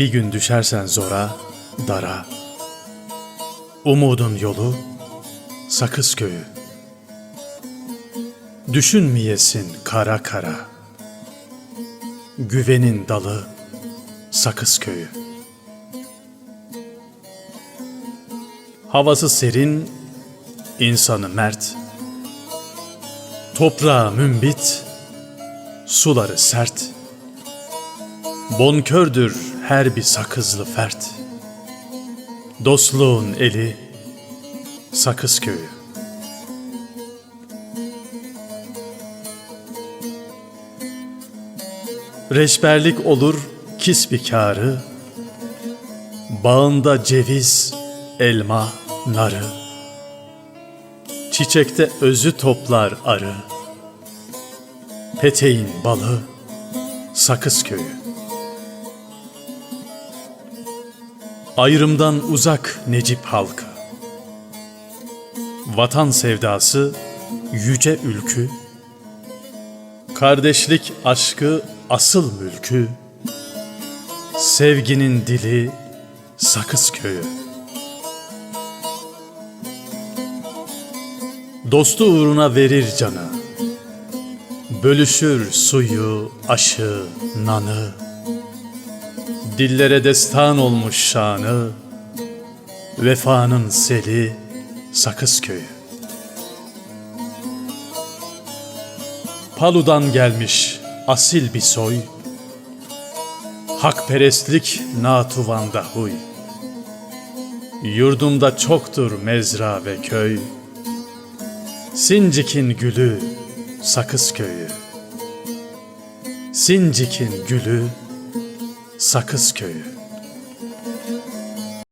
Bir gün düşersen zora, dara. Umudun yolu, sakız köyü. Düşünmeyesin kara kara. Güvenin dalı, sakız köyü. Havası serin, insanı mert. Toprağı mümbit, suları sert. Bonkördür her bir sakızlı fert. Dostluğun eli Sakız köyü. Reçberlik olur kisbikarı, Bağında ceviz, elma, narı, Çiçekte özü toplar arı, Peteğin balı, Sakız köyü. Ayrımdan uzak Necip halkı, Vatan sevdası, yüce ülkü, Kardeşlik aşkı asıl mülkü, Sevginin dili Sakız köyü. Dostu uğruna verir canı, Bölüşür suyu, aşı, nanı, Dillere destan olmuş şanı, Vefanın seli Sakız köyü. Palu'dan gelmiş asil bir soy, Hakperestlik natuvanda huy. Yurdumda çoktur mezra ve köy, Sincik'in gülü Sakız köyü. Sincik'in gülü Sakız köyü.